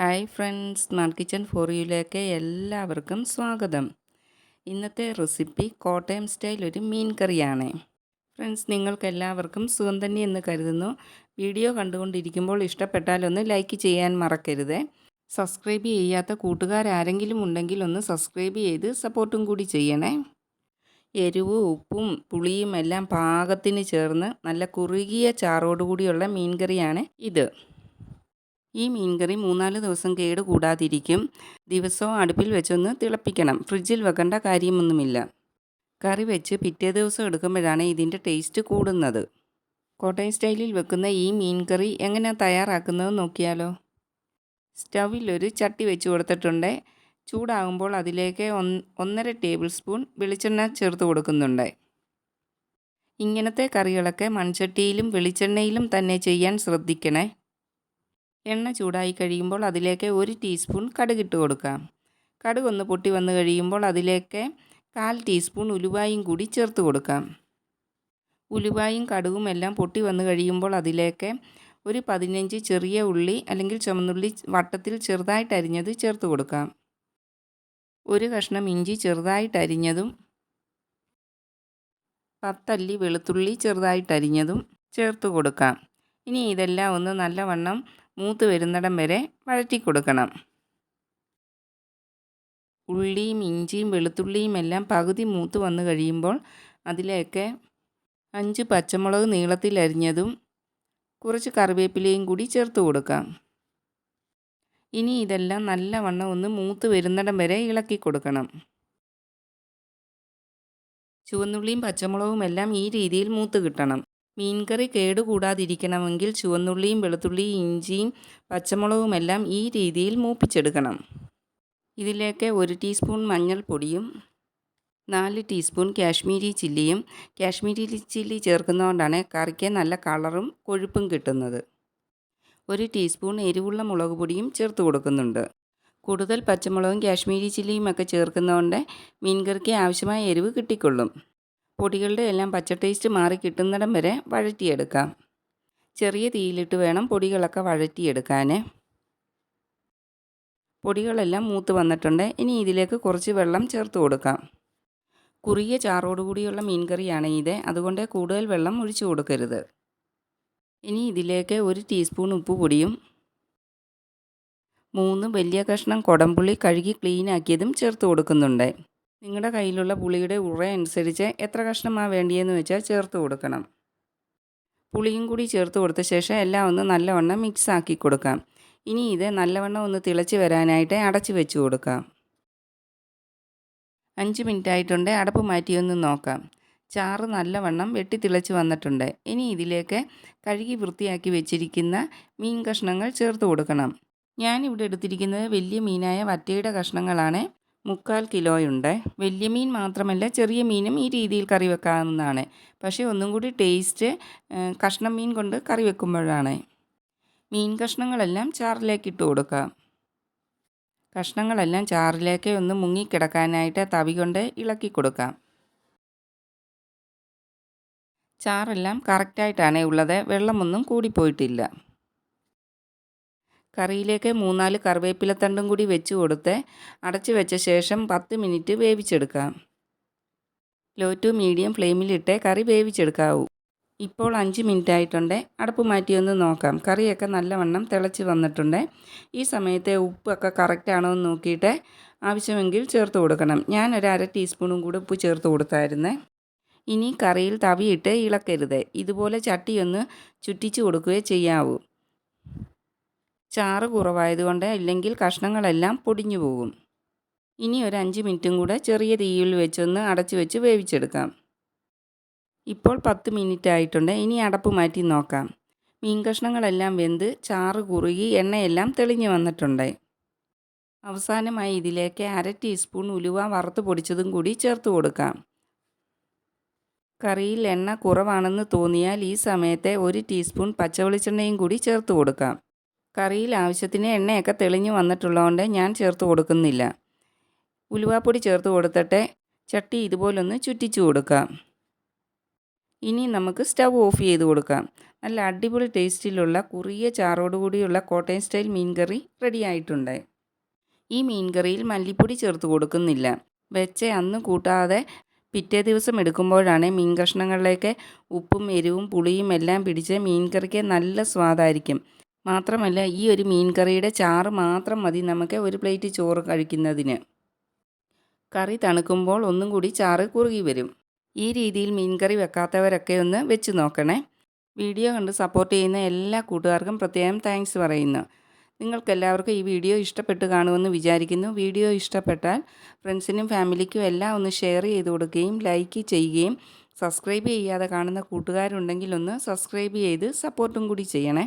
Hi friends smart kitchen for യുയിലേക്ക് എല്ലാവർക്കും സ്വാഗതം. ഇന്നത്തെ റെസിപ്പി കോട്ടയം സ്റ്റൈൽ ഒരു മീൻ കറിയാണ്. ഫ്രണ്ട്സ് നിങ്ങൾക്കെല്ലാവർക്കും സുഖം തന്നെ എന്ന് കരുതുന്നു. വീഡിയോ കണ്ടുകൊണ്ടിരിക്കുമ്പോൾ ഇഷ്ടപ്പെട്ടാലൊന്ന് ലൈക്ക് ചെയ്യാൻ മറക്കരുത്. സബ്സ്ക്രൈബ് ചെയ്യാത്ത കൂട്ടുകാരാരെങ്കിലും ഉണ്ടെങ്കിൽ ഒന്ന് സബ്സ്ക്രൈബ് ചെയ്ത് സപ്പോർട്ടും കൂടി ചെയ്യണേ. എരിവും ഉപ്പും പുളിയും എല്ലാം പാകത്തിന് ചേർന്ന് നല്ല കുറുകിയ ചാറോടുകൂടിയുള്ള മീൻ കറിയാണ് ഇത്. ഈ മീൻകറി മൂന്നാൽ ദിവസം കേട് കൂടാതിരിക്കും ദിവസവും അടുപ്പിൽ വെച്ചൊന്ന് തിളപ്പിക്കണം. ഫ്രിഡ്ജിൽ വെക്കേണ്ട കാര്യമൊന്നുമില്ല. കറി വെച്ച് പിറ്റേ ദിവസം എടുക്കുമ്പോഴാണ് ഇതിന്റെ ടേസ്റ്റ് കൂടുന്നത്. കോട്ടയം സ്റ്റൈലിൽ വെക്കുന്ന ഈ മീൻ കറി എങ്ങനെയാണ് തയ്യാറാക്കുന്നത് നോക്കിയാലോ? സ്റ്റവിൽ ഒരു ചട്ടി വെച്ച് കൊടുത്തിട്ടുണ്ട്. ചൂടാകുമ്പോൾ അതിലേക്ക് ഒന്നര ടേബിൾ സ്പൂൺ വെളിച്ചെണ്ണ ചേർത്ത് കൊടുക്കുന്നുണ്ട്. ഇങ്ങനത്തെ കറികളൊക്കെ മൺചട്ടിയിലും വെളിച്ചെണ്ണയിലും തന്നെ ചെയ്യാൻ ശ്രദ്ധിക്കണേ. എണ്ണ ചൂടായി കഴിയുമ്പോൾ അതിലേക്ക് ഒരു ടീസ്പൂൺ കടുകിട്ട് കൊടുക്കാം. കടുക് ഒന്ന് പൊട്ടി വന്നു കഴിയുമ്പോൾ അതിലേക്ക് കാൽ ടീസ്പൂൺ ഉലുവായും കൂടി ചേർത്ത് കൊടുക്കാം. ഉലുവായും കടുകും എല്ലാം പൊട്ടി വന്നു കഴിയുമ്പോൾ അതിലേക്ക് ഒരു പതിനഞ്ച് ചെറിയ ഉള്ളി അല്ലെങ്കിൽ ചുമന്നുള്ളി വട്ടത്തിൽ ചെറുതായിട്ട് അരിഞ്ഞത് ചേർത്ത് കൊടുക്കാം. ഒരു കഷ്ണം ഇഞ്ചി ചെറുതായിട്ട് അരിഞ്ഞതും പത്തല്ലി വെളുത്തുള്ളി ചെറുതായിട്ട് അരിഞ്ഞതും ചേർത്ത് കൊടുക്കാം. ഇനി ഇതെല്ലാം ഒന്ന് നല്ലവണ്ണം മൂത്ത് വരുന്നിടം വരെ വഴറ്റി കൊടുക്കണം. ഉള്ളിയും ഇഞ്ചിയും വെളുത്തുള്ളിയും എല്ലാം പകുതി മൂത്ത് വന്നു കഴിയുമ്പോൾ അതിലേക്ക് അഞ്ച് പച്ചമുളക് നീളത്തിൽ അരിഞ്ഞതും കുറച്ച് കറിവേപ്പിലയും കൂടി ചേർത്ത് കൊടുക്കാം. ഇനി ഇതെല്ലാം നല്ലവണ്ണം ഒന്ന് മൂത്ത് വരുന്നിടം വരെ ഇളക്കി കൊടുക്കണം. ചുവന്നുള്ളിയും പച്ചമുളകും എല്ലാം ഈ രീതിയിൽ മൂത്ത് കിട്ടണം. മീൻകറി കേടുകൂടാതിരിക്കണമെങ്കിൽ ചുവന്നുള്ളിയും വെളുത്തുള്ളിയും ഇഞ്ചിയും പച്ചമുളകുമെല്ലാം ഈ രീതിയിൽ മൂപ്പിച്ചെടുക്കണം. ഇതിലേക്ക് ഒരു ടീസ്പൂൺ മഞ്ഞൾപ്പൊടിയും നാല് ടീസ്പൂൺ കാശ്മീരി ചില്ലിയും കാശ്മീരി ചില്ലി ചേർക്കുന്നതുകൊണ്ടാണ് കറിക്ക് നല്ല കളറും കൊഴുപ്പും കിട്ടുന്നത്. ഒരു ടീസ്പൂൺ എരിവുള്ള മുളക് പൊടിയും ചേർത്ത് കൊടുക്കുന്നുണ്ട്. കൂടുതൽ പച്ചമുളകും കാശ്മീരി ചില്ലിയും ഒക്കെ ചേർക്കുന്നതുകൊണ്ട് മീൻകറിക്ക് ആവശ്യമായ എരിവ് കിട്ടിക്കൊള്ളും. പൊടികളുടെ എല്ലാം പച്ച ടേസ്റ്റ് മാറി കിട്ടുന്നിടം വരെ വഴറ്റിയെടുക്കാം. ചെറിയ തീയിലിട്ട് വേണം പൊടികളൊക്കെ വഴറ്റിയെടുക്കാൻ പൊടികളെല്ലാം മൂത്ത് വന്നിട്ടുണ്ട്. ഇനി ഇതിലേക്ക് കുറച്ച് വെള്ളം ചേർത്ത് കൊടുക്കാം. കുറിയ ചാറോടുകൂടിയുള്ള മീൻ കറിയാണ് ഇത്. അതുകൊണ്ട് കൂടുതൽ വെള്ളം ഒഴിച്ചു കൊടുക്കരുത്. ഇനി ഇതിലേക്ക് ഒരു ടീസ്പൂൺ ഉപ്പ് പൊടിയും മൂന്ന് വലിയ കഷ്ണം കൊടംപുള്ളി കഴുകി ക്ലീനാക്കിയതും ചേർത്ത് കൊടുക്കുന്നുണ്ട്. നിങ്ങളുടെ കയ്യിലുള്ള പുളിയുടെ ഉറ അനുസരിച്ച് എത്ര കഷ്ണമാണ് വേണ്ടിയെന്ന് വെച്ചാൽ ചേർത്ത് കൊടുക്കണം. പുളിയും കൂടി ചേർത്ത് കൊടുത്ത ശേഷം എല്ലാം ഒന്ന് നല്ലവണ്ണം മിക്സ് ആക്കി കൊടുക്കാം. ഇനി ഇത് നല്ലവണ്ണം ഒന്ന് തിളച്ച് വരാനായിട്ട് അടച്ച് വെച്ച് കൊടുക്കാം. അഞ്ച് മിനിറ്റ് ആയിട്ടുണ്ട്. അടപ്പ് മാറ്റിയൊന്ന് നോക്കാം. ചാറ് നല്ലവണ്ണം വെട്ടി തിളച്ച് വന്നിട്ടുണ്ട്. ഇനി ഇതിലേക്ക് കഴുകി വൃത്തിയാക്കി വെച്ചിരിക്കുന്ന മീൻ കഷ്ണങ്ങൾ ചേർത്ത് കൊടുക്കണം. ഞാനിവിടെ എടുത്തിരിക്കുന്നത് വലിയ മീനായ വറ്റയുടെ കഷ്ണങ്ങളാണ്. മുക്കാൽ കിലോയുണ്ട്. വലിയ മീൻ മാത്രമല്ല ചെറിയ മീനും ഈ രീതിയിൽ കറി വെക്കാവുന്നതാണ്. പക്ഷേ ഒന്നും കൂടി ടേസ്റ്റ് കഷ്ണം മീൻ കൊണ്ട് കറി വെക്കുമ്പോഴാണ്. മീൻ കഷ്ണങ്ങളെല്ലാം ചാറിലേക്ക് ഇട്ട് കൊടുക്കാം കഷ്ണങ്ങളെല്ലാം ചാറിലേക്ക് ഒന്ന് മുങ്ങിക്കിടക്കാനായിട്ട് തവി കൊണ്ട് ഇളക്കി കൊടുക്കാം ചാറെല്ലാം കറക്റ്റായിട്ടാണ് ഉള്ളത്. വെള്ളമൊന്നും കൂടിപ്പോയിട്ടില്ല കറിയിലേക്ക് മൂന്നാൽ കറിവേപ്പിലത്തണ്ടും കൂടി വെച്ച് കൊടുത്ത്. അടച്ചു വെച്ച ശേഷം പത്ത് മിനിറ്റ് വേവിച്ചെടുക്കാം. ലോ ടു മീഡിയം ഫ്ലെയിമിലിട്ട് കറി വേവിച്ചെടുക്കാവൂ. ഇപ്പോൾ അഞ്ച് മിനിറ്റ് ആയിട്ടുണ്ട്. അടപ്പ് മാറ്റിയൊന്ന് നോക്കാം. കറിയൊക്കെ നല്ലവണ്ണം തിളച്ച് വന്നിട്ടുണ്ട്. ഈ സമയത്തെ ഉപ്പൊക്കെ കറക്റ്റ് ആണോ എന്ന് നോക്കിയിട്ട് ആവശ്യമെങ്കിൽ ചേർത്ത് കൊടുക്കണം. ഞാൻ ഒരു അര ടീസ്പൂണും കൂടെ ഉപ്പ് ചേർത്ത് കൊടുത്തായിരുന്നേ. ഇനി കറിയിൽ തവിയിട്ട് ഇളക്കരുത്. ഇതുപോലെ ചട്ടിയൊന്ന് ചുറ്റിച്ച് കൊടുക്കുകയേ ചെയ്യാവൂ. ചാറ് കുറവായതുകൊണ്ട് ഇല്ലെങ്കിൽ കഷ്ണങ്ങളെല്ലാം പൊടിഞ്ഞു പോകും. ഇനി ഒരു അഞ്ച് മിനിറ്റും കൂടെ ചെറിയ തീയിൽ വെച്ചൊന്ന് അടച്ച് വെച്ച് വേവിച്ചെടുക്കാം. ഇപ്പോൾ പത്ത് മിനിറ്റ് ആയിട്ടുണ്ട്. ഇനി അടപ്പ് മാറ്റി നോക്കാം. മീൻ കഷ്ണങ്ങളെല്ലാം വെന്ത് ചാറ് കുറുകി എണ്ണയെല്ലാം തെളിഞ്ഞു വന്നിട്ടുണ്ട്. അവസാനമായി ഇതിലേക്ക് അര ടീസ്പൂൺ ഉലുവ വറുത്ത് പൊടിച്ചതും കൂടി ചേർത്ത് കൊടുക്കാം. കറിയിൽ എണ്ണ കുറവാണെന്ന് തോന്നിയാൽ ഈ സമയത്തെ ഒരു ടീസ്പൂൺ പച്ചവെളിച്ചെണ്ണയും കൂടി ചേർത്ത് കൊടുക്കാം. കറിയിൽ ആവശ്യത്തിന് എണ്ണയൊക്കെ തെളിഞ്ഞു വന്നിട്ടുള്ളതുകൊണ്ട് ഞാൻ ചേർത്ത് കൊടുക്കുന്നില്ല. ഉലുവാപ്പൊടി ചേർത്ത് കൊടുത്തിട്ട് ചട്ടി ഇതുപോലൊന്ന് ചുറ്റിച്ചു കൊടുക്കാം. ഇനി നമുക്ക് സ്റ്റവ് ഓഫ് ചെയ്ത് കൊടുക്കാം. നല്ല അടിപൊളി ടേസ്റ്റിലുള്ള കുറിയ ചാറോടുകൂടിയുള്ള കോട്ടയം സ്റ്റൈൽ മീൻ കറി റെഡി ആയിട്ടുണ്ട്. ഈ മീൻ കറിയിൽ മല്ലിപ്പൊടി ചേർത്ത് കൊടുക്കുന്നില്ല. വെച്ച അന്ന് കൂട്ടാതെ പിറ്റേ ദിവസം എടുക്കുമ്പോഴാണ് മീൻ കഷ്ണങ്ങളിലേക്ക് ഉപ്പും എരിവും പുളിയും എല്ലാം പിടിച്ച് മീൻ കറിക്ക് നല്ല സ്വാദായിരിക്കും. മാത്രമല്ല ഈ ഒരു മീൻ കറിയുടെ ചാറ് മാത്രം മതി നമുക്ക് ഒരു പ്ലേറ്റ് ചോറ് കഴിക്കുന്നതിന്. കറി തണുക്കുമ്പോൾ ഒന്നും കൂടി ചാറ് കുറുകി വരും. ഈ രീതിയിൽ മീൻ കറി വെക്കാത്തവരൊക്കെ ഒന്ന് വെച്ച് നോക്കണേ. വീഡിയോ കണ്ട് സപ്പോർട്ട് ചെയ്യുന്ന എല്ലാ കൂട്ടുകാർക്കും പ്രത്യേകം താങ്ക്സ് പറയുന്നു. നിങ്ങൾക്കെല്ലാവർക്കും ഈ വീഡിയോ ഇഷ്ടപ്പെട്ട് കാണുമെന്ന് വിചാരിക്കുന്നു. വീഡിയോ ഇഷ്ടപ്പെട്ടാൽ ഫ്രണ്ട്സിനും ഫാമിലിക്കും എല്ലാം ഒന്ന് ഷെയർ ചെയ്ത് കൊടുക്കുകയും ലൈക്ക് ചെയ്യുകയും സബ്സ്ക്രൈബ് ചെയ്യാതെ കാണുന്ന കൂട്ടുകാരുണ്ടെങ്കിൽ ഒന്ന് സബ്സ്ക്രൈബ് ചെയ്ത് സപ്പോർട്ടും കൂടി ചെയ്യണേ.